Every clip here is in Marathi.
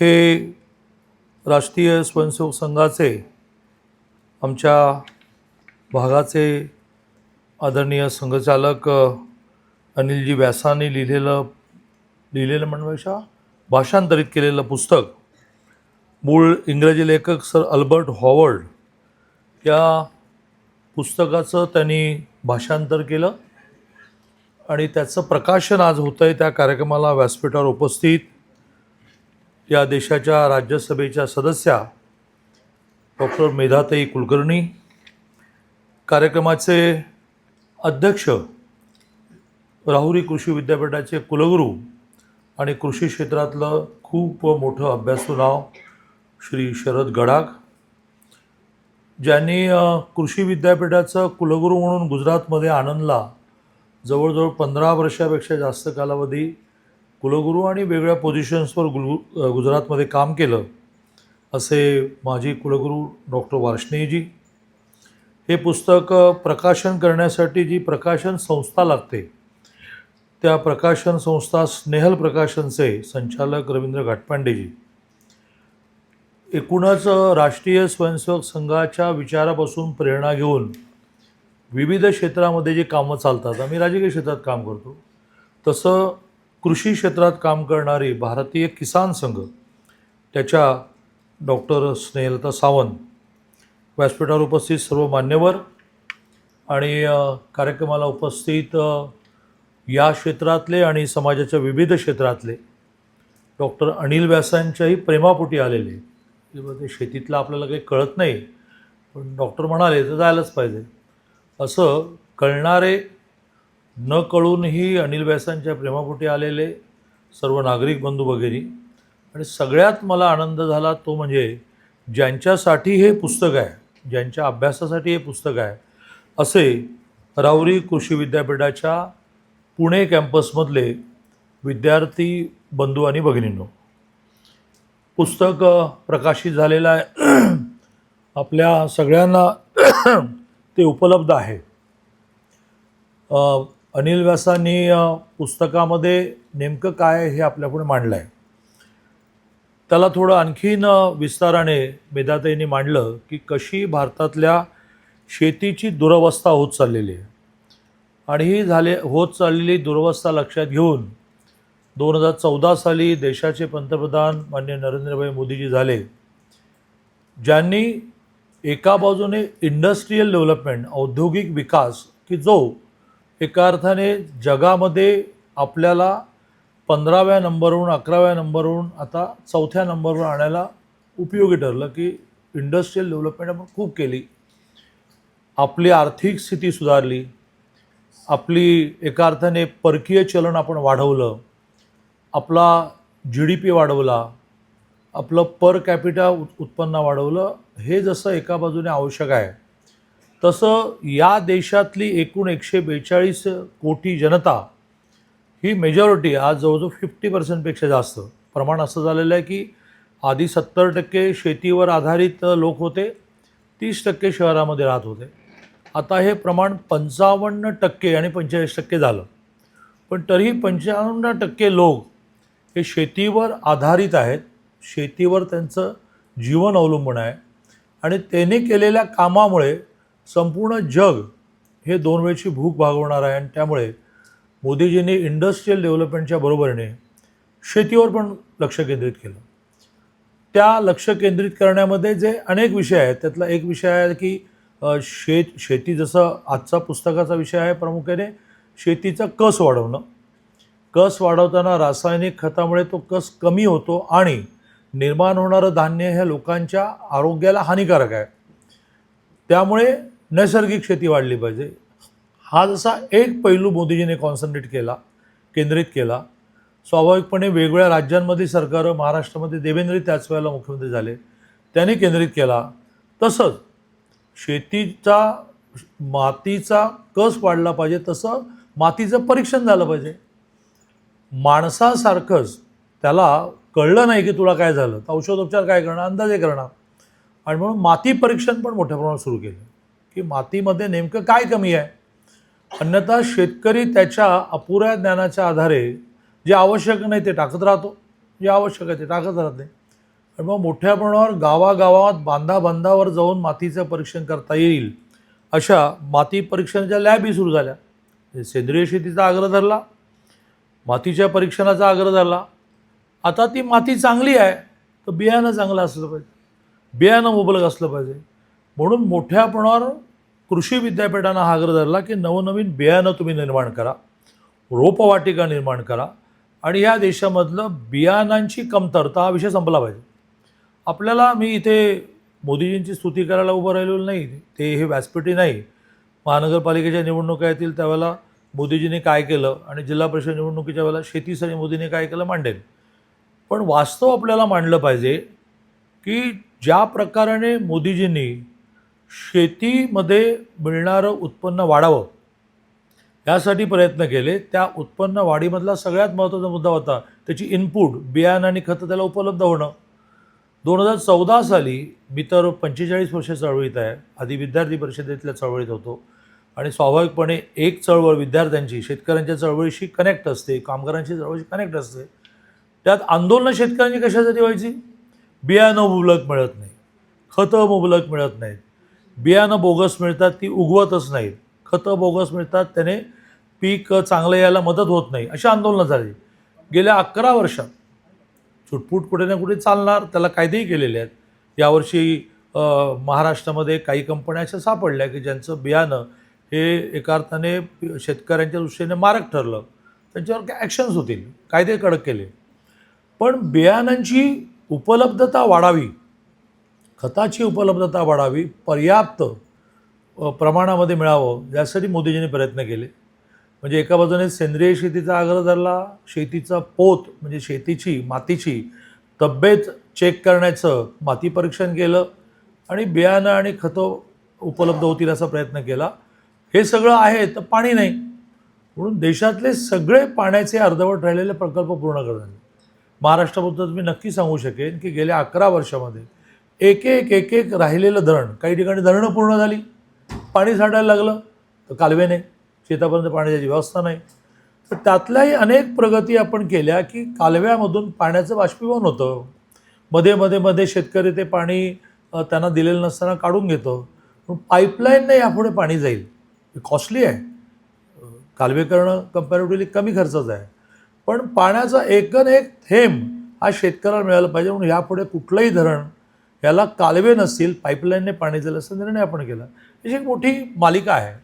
हे राष्ट्रीय स्वयंसेवक संघाचे आमच्या भागाचे आदरणीय संघचालक अनिलजी व्यासाने लिहिलेलं लिहिलेलं म्हणण्यापेक्षा भाषांतरित केलेलं पुस्तक मूळ इंग्रजी लेखक सर अल्बर्ट हॉवर्ड या पुस्तकाचं त्यांनी भाषांतर केलं आणि त्याचं प्रकाशन आज होतं आहे त्या कार्यक्रमाला व्यासपीठावर उपस्थित या देशाच्या राज्यसभेच्या सदस्या डॉक्टर मेधाताई कुलकर्णी कार्यक्रमाचे अध्यक्ष राहुरी कृषी विद्यापीठाचे कुलगुरू आणि कृषी क्षेत्रातलं खूप मोठं अभ्यासू नाव श्री शरद गडाख ज्यांनी कृषी विद्यापीठाचं कुलगुरू म्हणून गुजरातमध्ये आनंदला जवळजवळ पंधरा वर्षापेक्षा जास्त कालावधी कुलगुरू आणि वेगळ्या पोझिशन्सवर गुलगु गुजरातमध्ये काम केलं असे माजी कुलगुरू डॉक्टर वार्ष्णेयजी. हे पुस्तक प्रकाशन करण्यासाठी जी प्रकाशन संस्था लागते त्या प्रकाशन संस्था स्नेहल प्रकाशनचे संचालक रवींद्र घाटपांडेजी. एकूणच राष्ट्रीय स्वयंसेवक संघाच्या विचारापासून प्रेरणा घेऊन विविध क्षेत्रामध्ये जे कामं चालतात आम्ही राजकीय क्षेत्रात काम करतो तसं कृषी क्षेत्रात काम करणारी भारतीय किसान संघ त्याच्या डॉक्टर स्नेहलता सावंत व्यासपीठावर उपस्थित सर्व मान्यवर आणि कार्यक्रमाला उपस्थित या क्षेत्रातले आणि समाजाच्या विविध क्षेत्रातले डॉक्टर अनिल व्यासांच्याही प्रेमापोटी आलेले. ते शेतीतलं आपल्याला काही कळत नाही पण डॉक्टर म्हणाले तर जायलाच पाहिजे. असं कळणारे न कळूनही अनिल व्यासांच्या प्रेमापोटी आलेले सर्व नागरिक बंधू वगैरे आणि सगळ्यात मला आनंद झाला तो म्हणजे ज्यांच्यासाठी हे पुस्तक आहे ज्यांच्या अभ्यासासाठी हे पुस्तक आहे असे राऊरी कृषी विद्यापीठाच्या पुणे कॅम्पसमधले विद्यार्थी बंधू आणि भगिनींनो. पुस्तक प्रकाशित झालेलं आहे. आपल्या सगळ्यांना ते उपलब्ध आहे. अनिल व्यासांनी पुस्तकामध्ये नेमकं काय हे आपल्यापुढे मांडलं आहे त्याला थोडं आणखीन विस्ताराने मेधाताईंनी मांडलं की कशी भारतातल्या शेतीची दुरवस्था होत चाललेली आहे. आणि ही झाले होत चाललेली दुरवस्था लक्षात घेऊन दोन हजार चौदा साली देशाचे पंतप्रधान मान्य नरेंद्रभाई मोदीजी झाले ज्यांनी एका बाजूने इंडस्ट्रीयल डेव्हलपमेंट औद्योगिक विकास की जो एका अर्थाने जगामध्ये आपल्याला पंधराव्या नंबरवरून अकराव्या नंबरवरून आता चौथ्या नंबरवर आणायला उपयोगी ठरलं की इंडस्ट्रीयल डेव्हलपमेंट आपण खूप केली. आपली आर्थिक स्थिती सुधारली. आपली एका अर्थाने परकीय चलन आपण वाढवलं. आपला जी डी पी वाढवला. आपलं पर कॅपिटा उत्पन्न वाढवलं. हे जसं एका बाजूने आवश्यक आहे तसं या देशातली एकूण एकशे बेचाळीस कोटी जनता ही मेजॉरिटी आज जवळजवळ फिफ्टी पर्सेंटपेक्षा जास्त. प्रमाण असं झालेलं आहे की आधी सत्तर टक्के शेतीवर आधारित लोक होते तीस टक्के शहरामध्ये राहत होते. आता हे प्रमाण पंचावन्न टक्के आणि पंचेचाळीस टक्के झालं. पण तरीही पंचावन्न टक्के लोक हे शेतीवर आधारित आहेत शेतीवर त्यांचं जीवन अवलंबून आहे. आणि त्याने केलेल्या कामामुळे संपूर्ण जग हे दोन वेळची भूक भागवणार आहे आणि त्यामुळे मोदीजींनी इंडस्ट्रीयल डेव्हलपमेंटच्या बरोबरीने शेतीवर पण लक्ष केंद्रित केलं. त्या लक्ष केंद्रित करण्यामध्ये जे अनेक विषय आहेत त्यातला एक विषय आहे की शेत शेती जसं आजचा पुस्तकाचा विषय आहे प्रामुख्याने शेतीचा कस वाढवणं. कस वाढवताना रासायनिक खतामुळे तो कस कमी होतो आणि निर्माण होणारं धान्य ह्या लोकांच्या आरोग्याला हानिकारक आहे. त्यामुळे नैसर्गिक शेती वाढली पाहिजे. हा जसा एक पैलू मोदीजीने कॉन्सन्ट्रेट केला केंद्रित केला स्वाभाविकपणे वेगवेगळ्या राज्यांमध्ये सरकारं महाराष्ट्रामध्ये देवेंद्र त्याच वेळेला मुख्यमंत्री झाले त्यांनी केंद्रित केला. तसंच शेतीचा मातीचा कस वाढला पाहिजे तसं मातीचं परीक्षण झालं पाहिजे. माणसासारखंच त्याला कळलं नाही की तुला काय झालं तर औषधोपचार काय करणार अंदाजे करणार. आणि म्हणून माती परीक्षण पण मोठ्या प्रमाणात सुरू केलं. की मातीमध्ये नेमकं काय कमी आहे? अन्यथा शेतकरी त्याच्या अपुऱ्या ज्ञानाच्या आधारे जे आवश्यक नाही ते टाकत राहतो. जे आवश्यक आहे ते टाकत राहत नाही. आणि मग मोठ्या प्रमाणावर गावागावात बांधा बांधावर जाऊन मातीचं परीक्षण करता येईल अशा माती परीक्षणाच्या लॅबही सुरू झाल्या. म्हणजे सेंद्रिय शेतीचा आग्रह धरला मातीच्या परीक्षणाचा आग्रह धरला. आता ती माती चांगली आहे तर बियाणं चांगलं असलं पाहिजे. बियाणं मुबलक असलं पाहिजे. म्हणून मोठ्या प्रमाणावर कृषी विद्यापीठानं हा आग्रह धरला की नवनवीन बियाणं तुम्ही निर्माण करा रोपवाटिका निर्माण करा आणि या देशामधलं बियाणांची कमतरता हा विषय संपला पाहिजे. आपल्याला मी इथे मोदीजींची स्तुती करायला उभं राहिलेलो नाही ते हे व्यासपीठी नाही. महानगरपालिकेच्या निवडणुका येतील त्यावेळेला मोदीजींनी काय केलं आणि जिल्हा परिषद निवडणुकीच्या वेळेला शेतीसाठी मोदींनी काय केलं मांडेल. पण वास्तव आपल्याला मांडलं पाहिजे की ज्या प्रकाराने मोदीजींनी शेतीमध्ये मिळणारं उत्पन्न वाढावं. यासाठी प्रयत्न केले. त्या उत्पन्न वाढीमधला सगळ्यात महत्त्वाचा मुद्दा होता. त्याची इनपुट बियाणं आणि खतं त्याला उपलब्ध होणं. दोन हजार चौदा साली मी तर पंचेचाळीस वर्ष चळवळीत आहे. आधी विद्यार्थी परिषदेतल्या चळवळीत होतो. आणि स्वाभाविकपणे एक चळवळ विद्यार्थ्यांची शेतकऱ्यांच्या चळवळीशी कनेक्ट असते कामगारांची चळवळीशी कनेक्ट असते. त्यात आंदोलनं शेतकऱ्यांची कशासाठी व्हायची? बियाणं मुबलक मिळत नाही. खतं मुबलक मिळत नाहीत. बियाणं बोगस मिळतात ती उगवतच नाहीत. खतं बोगस मिळतात त्याने पीक चांगलं यायला मदत होत नाही अशी आंदोलनं झाली. गेल्या अकरा वर्षात छुटपूट कुठे ना कुठे चालणार त्याला कायदेही केलेले आहेत. यावर्षी महाराष्ट्रामध्ये काही कंपन्या अशा सापडल्या की ज्यांचं बियाणं हे एका अर्थाने शेतकऱ्यांच्या दृष्टीने मारक ठरलं. त्यांच्यावर काय ॲक्शन्स होतील? कायदे कडक केले. पण बियाणांची उपलब्धता वाढावी खताची उपलब्धता वाढावी पर्याप्त प्रमाणामध्ये मिळावं यासाठी मोदीजींनी प्रयत्न केले. म्हणजे एका बाजूने सेंद्रिय शेतीचा आग्रह धरला शेतीचा पोत म्हणजे शेतीची मातीची तब्येत चेक करण्याचं माती परीक्षण केलं आणि बियाणं आणि खतं उपलब्ध होतील असा प्रयत्न केला. हे सगळं आहे तर पाणी नाही. म्हणून देशातले सगळे पाण्याचे अर्धवट राहिलेले प्रकल्प पूर्ण करणार महाराष्ट्राबद्दल मी नक्की सांगू शकेन की गेल्या अकरा वर्षामध्ये एक एक एक एक राहिलेलं धरण. काही ठिकाणी धरणं पूर्ण झाली. पाणी साठायला लागलं तर कालवे नाही. शेतापर्यंत पाण्याची व्यवस्था नाही. तर त्यातल्याही अनेक प्रगती आपण केल्या की कालव्यामधून पाण्याचं बाष्पीभवन होतं. मध्ये मध्ये मध्ये शेतकरी ते पाणी त्यांना दिलेलं नसताना काढून घेतो. पण पाईपलाईनने यापुढे पाणी जाईल. कॉस्टली आहे. कालवे करणं कम्पॅरेटिव्हली कमी खर्चाचं आहे. पण पाण्याचा एकन एक थेंब हा शेतकऱ्याला मिळाला पाहिजे. म्हणून यापुढे कुठलंही धरण याला कालवे नसतील पाईपलाईनने पाणी जाईल असा निर्णय आपण केला. अशी एक मोठी मालिका आहे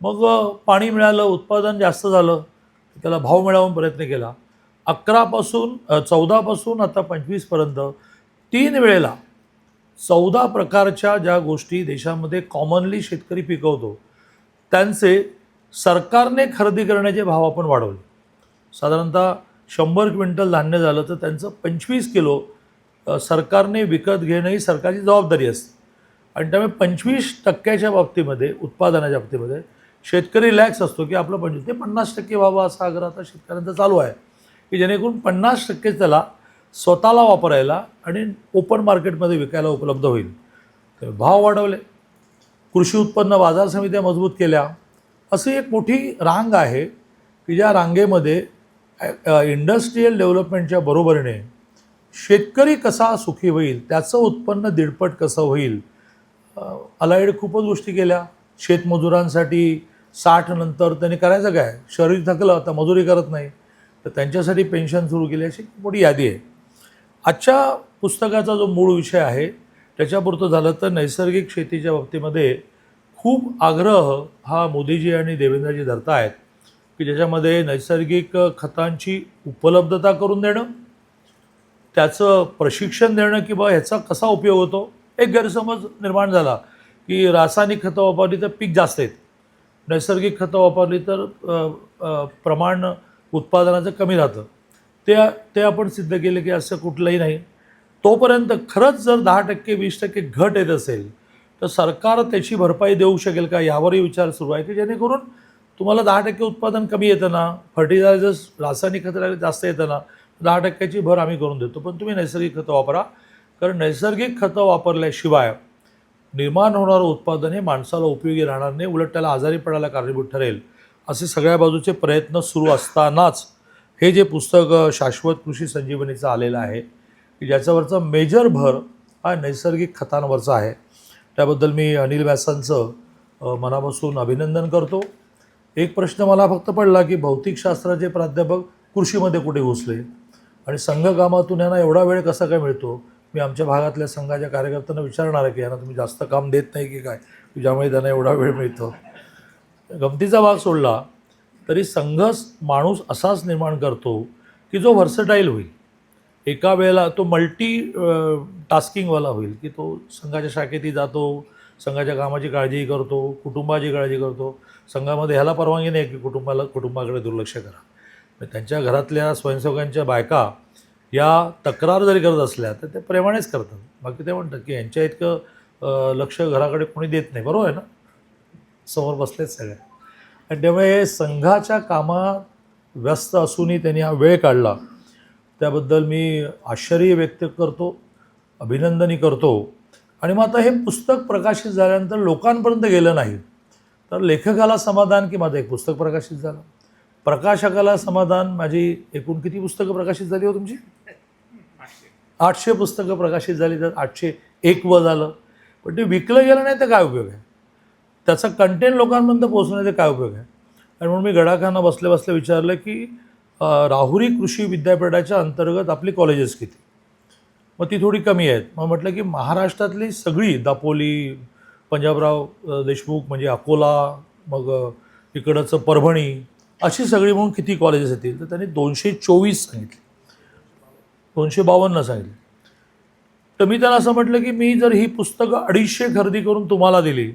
मग पाणी मिळालं उत्पादन जास्त झालं त्याला भाव मिळवून प्रयत्न केला. अकरापासून चौदापासून आता पंचवीसपर्यंत तीन वेळेला चौदा प्रकारच्या ज्या गोष्टी देशामध्ये कॉमनली शेतकरी पिकवतो त्यांचे सरकारने खरेदी करण्याचे भाव आपण वाढवले. साधारणतः शंभर क्विंटल धान्य झालं तर त्यांचं पंचवीस किलो सरकारने विकत घेणं ही सरकारची जबाबदारी असते. आणि त्यामुळे पंचवीस टक्क्याच्या बाबतीमध्ये उत्पादनाच्या बाबतीमध्ये शेतकरी लॅक्स असतो की आपलं पंचवीस ते पन्नास टक्के व्हावं असा आग्रह आता शेतकऱ्यांचा चालू आहे. की जेणेकरून पन्नास टक्के त्याला स्वतःला वापरायला आणि ओपन मार्केटमध्ये विकायला उपलब्ध होईल. तर भाव वाढवले. कृषी उत्पन्न बाजार समित्या मजबूत केल्या. अशी एक मोठी रांग आहे की ज्या रांगेमध्ये इंडस्ट्रीयल डेव्हलपमेंटच्या बरोबरीने शेतकरी कसा सुखी होईल त्याचं उत्पन्न दीडपट कसं होईल? अलाईड खूपच गोष्टी केल्या. शेतमजुरांसाठी साठ नंतर त्यांनी करायचं काय? शरीर थकलं तर मजुरी करत नाही. तर त्यांच्यासाठी पेन्शन सुरू केली अशी मोठी यादी आहे. आजच्या पुस्तकाचा जो मूळ विषय आहे त्याच्यापुरतं झालं तर नैसर्गिक शेतीच्या बाबतीमध्ये खूप आग्रह हा मोदीजी आणि देवेंद्रजी धरत आहेत की ज्याच्यामध्ये नैसर्गिक खतांची उपलब्धता करून देणं त्याचं प्रशिक्षण देणं की बा ह्याचा कसा उपयोग होतो? एक गैरसमज निर्माण झाला की रासायनिक खतं वापरली तर पीक जास्त येत. नैसर्गिक खतं वापरली तर प्रमाण उत्पादनाचं कमी राहतं. ते ते आपण सिद्ध केलं की असं कुठलंही नाही. तोपर्यंत खरंच जर दहा टक्के वीस टक्के घट येत असेल तर सरकार त्याची भरपाई देऊ शकेल का? यावरही विचार सुरू आहे की जेणेकरून तुम्हाला दहा टक्के उत्पादन कमी येतं ना? फर्टिलायझर्स रासायनिक खतं जास्त येतं ना? दहा टक्क्याची भर आम्ही करून देतो. पण तुम्ही नैसर्गिक खतं वापरा. कारण नैसर्गिक खतं वापरल्याशिवाय निर्माण होणारं उत्पादन हे माणसाला उपयोगी राहणार नाही. उलट त्याला आजारी पडायला कारणीभूत ठरेल. असे सगळ्या बाजूचे प्रयत्न सुरू असतानाच हे जे पुस्तक शाश्वत कृषी संजीवनीचं आलेलं आहे की ज्याच्यावरचा मेजर भर हा नैसर्गिक खतांवरचा आहे. त्याबद्दल मी अनिल व्यासांचं मनापासून अभिनंदन करतो. एक प्रश्न मला फक्त पडला की भौतिकशास्त्राचे प्राध्यापक कृषीमध्ये कुठे घुसले? आणि संघकामातून यांना एवढा वेळ कसा काय मिळतो? मी आमच्या भागातल्या संघाच्या कार्यकर्त्यांना विचारणार आहे की यांना तुम्ही जास्त काम देत नाही की काय? की ज्यामुळे त्यांना एवढा वेळ मिळतो. गमतीचा भाग सोडला तरी संघ माणूस असाच निर्माण करतो की जो व्हर्सटाईल होईल. एका वेळेला तो मल्टी टास्किंगवाला होईल की तो संघाच्या शाखेतही जातो संघाच्या कामाची काळजीही करतो कुटुंबाची काळजी करतो. संघामध्ये ह्याला परवानगी नाही की कुटुंबाला कुटुंबाकडे दुर्लक्ष करा. त्यांच्या घरातल्या स्वयंसेवकांच्या बायका या तक्रार जरी करत असल्या तर ते प्रेमानेच करतात. बाकी ते म्हणतात की यांच्या इतकं लक्ष घराकडे कोणी देत नाही. बरोबर आहे ना? समोर बसलेच सगळे. आणि त्यामुळे संघाच्या कामात व्यस्त असूनही त्यांनी हा वेळ काढला. त्याबद्दल मी आश्चर्य व्यक्त करतो अभिनंदनही करतो. आणि मग आता हे पुस्तक प्रकाशित झाल्यानंतर लोकांपर्यंत गेलं नाही. तर लेखकाला समाधान की माझं एक पुस्तक प्रकाशित झालं. प्रकाशकाला समाधान माझी एकूण किती पुस्तकं प्रकाशित झाली हो तुमची? आठशे पुस्तकं प्रकाशित झाली तर आठशे एक व झालं. पण ते विकलं गेलं नाही तर काय उपयोग आहे? त्याचा कंटेंट लोकांपर्यंत पोहोचण्याचा काय उपयोग आहे? आणि म्हणून मी गडाखाना बसल्या बसल्या विचारलं की राहुरी कृषी विद्यापीठाच्या अंतर्गत आपली कॉलेजेस किती? मग ती थोडी कमी आहेत. मग म्हटलं की महाराष्ट्रातली सगळी दापोली पंजाबराव देशमुख म्हणजे अकोला मग अ, इकडचं परभणी अशी सगळी म्हणून किती कॉलेजेस येतील? तर त्यांनी दोनशे चोवीस सांगितले. दोनशे बावन्न सांगितले. तर मी त्यांना असं म्हटलं की मी जर ही पुस्तकं अडीचशे खरेदी करून तुम्हाला दिली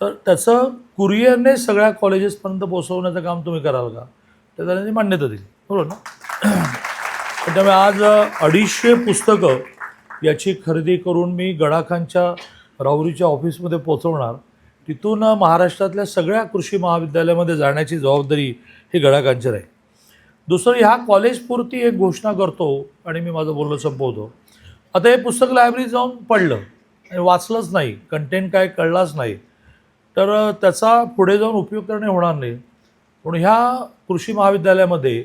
तर त्याचं कुरिअरने सगळ्या कॉलेजेसपर्यंत पोहोचवण्याचं काम तुम्ही कराल का? तर त्यांनी मान्यता दिली. बरोबर ना? त्यामुळे आज अडीचशे पुस्तकं याची खरेदी करून मी गडाखांच्या राहुरीच्या ऑफिसमध्ये पोचवणार तिथून महाराष्ट्रातल्या सगळ्या कृषी महाविद्यालयामध्ये जाण्याची जबाबदारी ही गडाखांची राहील दुसरं ह्या कॉलेजपुरती एक घोषणा करतो आणि मी माझं बोलणं संपवतो. आता हे पुस्तक लायब्ररीत जाऊन पडलं आणि वाचलंच नाही कंटेंट काय कळलाच नाही. तर त्याचा पुढे जाऊन उपयोग करणे होणार नाही. पण ह्या कृषी महाविद्यालयामध्ये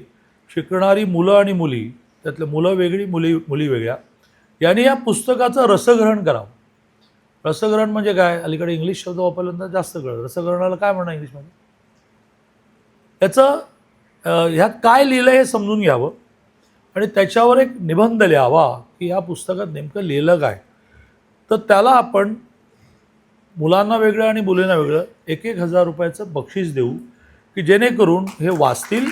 शिकणारी मुलं आणि मुली त्यातल्या मुलं वेगळी मुली मुली वेगळ्या यांनी या पुस्तकाचं रसग्रहण करावं. रसग्रहण म्हणजे काय? अलीकडे इंग्लिश शब्द वापरल्यानंतर जास्त कळलं. रसग्रहणाला काय म्हणणं इंग्लिशमध्ये याचं ह्यात काय लिहिलं हे समजून घ्यावं. आणि त्याच्यावर एक निबंध लिहावा की या पुस्तकात नेमकं लिहिलं काय? तर त्याला आपण मुलांना वेगळं आणि मुलींना वेगळं एक एक हजार रुपयाचं बक्षीस देऊ की जेणेकरून हे वाचतील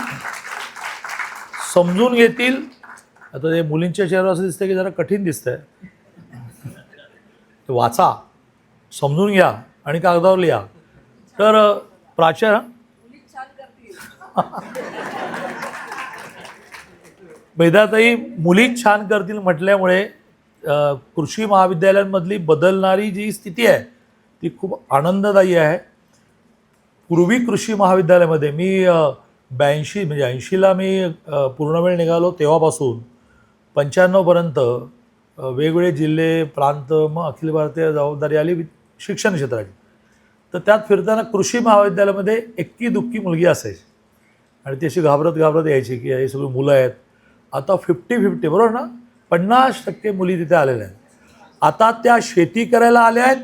समजून घेतील. आता ते मुलींच्या चेहऱ्यावर असं दिसतं की जरा कठीण दिसतंय. ते वाचा समजून घ्या आणि कागदावर लिहा. तर प्राचार प्राचार्य मुलीच छान करतील म्हटल्यामुळे कृषी महाविद्यालयांमधली बदलणारी जी स्थिती आहे ती खूप आनंददायी आहे. पूर्वी कृषी महाविद्यालयामध्ये मी ब्याऐंशी म्हणजे ऐंशीला मी पूर्णवेळ निघालो तेव्हापासून पंच्याण्णवपर्यंत वेगवेगळे जिल्हे प्रांत मग अखिल भारतीय जबाबदारी आली शिक्षण क्षेत्राची. तर त्यात फिरताना कृषी महाविद्यालयामध्ये एक्की दुक्की मुलगी असायची. आणि ती अशी घाबरत घाबरत यायची की हे सगळी मुलं आहेत. आता फिफ्टी फिफ्टी बरोबर ना? पन्नास टक्के मुली तिथे आलेल्या आहेत. आता त्या शेती करायला आल्या आहेत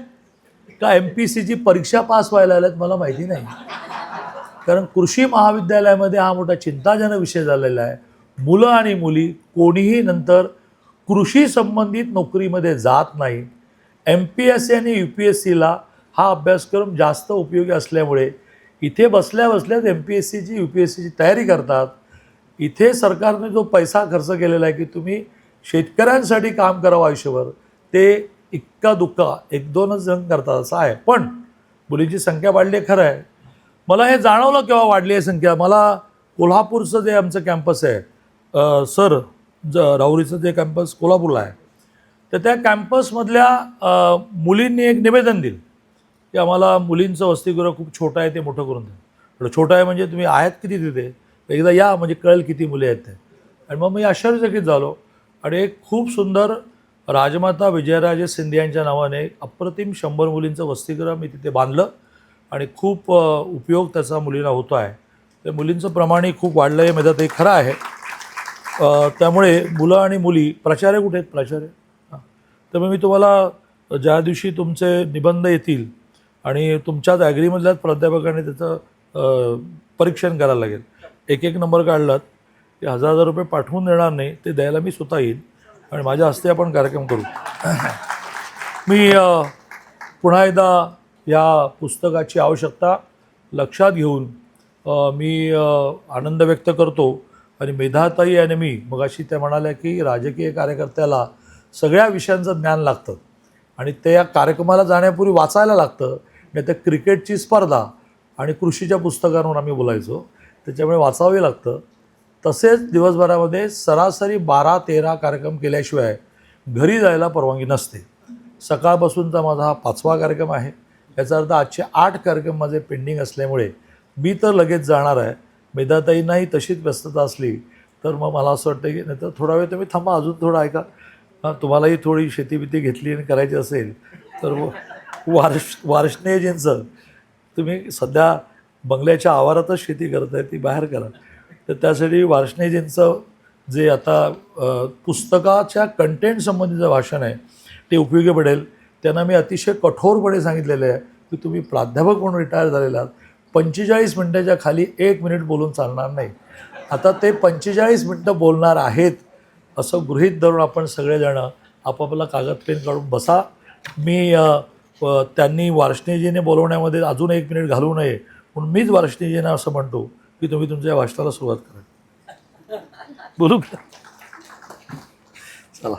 का एम पी सीची परीक्षा पास व्हायला आल्यात मला माहिती नाही. कारण कृषी महाविद्यालयामध्ये हा मोठा चिंताजनक विषय झालेला आहे. मुलं आणि मुली कोणीही नंतर कृषी संबंधित नोकरीमध्ये जात नाही एम पी एस सी आणि यू पी एस सीला हा अभ्यासक्रम जास्त उपयोगी असल्यामुळे इथे बसल्या बसल्याच एम पी एस सीची यू पी एस सीची तयारी करतात. इथे सरकारने जो पैसा खर्च केलेला आहे की तुम्ही शेतकऱ्यांसाठी काम करावं आयुष्यभर ते इक्का दुक्का एक दोनच जण करतात असं आहे. पण मुलींची संख्या वाढली आहे खरं आहे. मला हे जाणवलं केव्हा वाढली आहे संख्या? मला कोल्हापूरचं जे आमचं कॅम्पस आहे सर ज राहुरीचं जे कॅम्पस कोल्हापूरला आहे तर त्या कॅम्पसमधल्या मुलींनी एक निवेदन दिलं की आम्हाला मुलींचं वसतिगृह खूप छोटं आहे ते मोठं करून द्या. म्हटलं छोटं आहे म्हणजे तुम्ही आहेत किती तिथे? एकदा या म्हणजे कळेल किती मुली आहेत ते. आणि मग मी आश्चर्यचकित झालो आणि एक खूप सुंदर राजमाता विजयराजे सिंधिया यांच्या नावाने एक अप्रतिम शंभर मुलींचं वसतिगृह मी तिथे बांधलं आणि खूप उपयोग त्याचा मुलींना होतो आहे. त्या मुलींचं प्रमाणही खूप वाढलं आहे माझ्यात ते खरं आहे. त्यामुळे मुलं आणि मुली प्राचार्य कुठे? आहेत प्राचार्य हां. तर मग मी तुम्हाला ज्या दिवशी तुमचे निबंध येतील आणि तुमच्याच ॲग्रीमधल्याच प्राध्यापकाने त्याचं परीक्षण करायला लागेल एक एक नंबर काढलात की हजार हजार रुपये पाठवून देणार नाही ते द्यायला मी स्वतः येईन आणि माझ्या हस्ते आपण कार्यक्रम करू. मी पुन्हा एकदा या पुस्तकाची आवश्यकता लक्षात घेऊन मी आनंद व्यक्त करतो. आणि मेधाताई आणि मी मगाशी त्या म्हणाल्या की राजकीय कार्यकर्त्याला सगळ्या विषयांचं ज्ञान लागतं. आणि ते या कार्यक्रमाला जाण्यापूर्वी वाचायला लागतं. नाही तर क्रिकेटची स्पर्धा आणि कृषीच्या पुस्तकांवर आम्ही बोलायचो. त्याच्यामुळे वाचावे लागतं. तसेच दिवसभरामध्ये सरासरी बारा तेरा कार्यक्रम केल्याशिवाय घरी जायला परवानगी नसते. सकाळपासूनचा माझा हा पाचवा कार्यक्रम आहे. याचा अर्थ आजचे आठ कार्यक्रम माझे पेंडिंग असल्यामुळे मी तर लगेच जाणार आहे. मेधाताईंनाही तशीच व्यस्तता असली तर मग मला असं वाटतं की नाही तर थोडा वेळ तुम्ही थांबा अजून थोडं ऐका. हां तुम्हालाही थोडी शेतीबिती घेतली आणि करायची असेल तर वार्ष वार्ष्णेयजींचं तुम्ही सध्या बंगल्याच्या आवारातच शेती करत आहे ती बाहेर करा. तर त्यासाठी वार्षणेजींचं जे आता पुस्तकाच्या कंटेंट संबंधीचं भाषण आहे ते उपयोगी पडेल. त्यांना मी अतिशय कठोरपणे सांगितलेलं आहे की तुम्ही प्राध्यापक म्हणून रिटायर झालेला आहात. पंचेचाळीस मिनटाच्या खाली एक मिनिट बोलून चालणार नाही. आता ते पंचेचाळीस मिनटं बोलणार आहेत असं गृहीत धरून आपण सगळेजणं आपापला कागद पेन काढून बसा. मी त्यांनी वार्ष्णेजीने बोलवण्यामध्ये अजून एक मिनिट घालू नये म्हणून मीच वार्ष्णेजींना असं म्हणतो की तुम्ही तुमच्या भाषणाला सुरुवात करा. बोलू का? चला.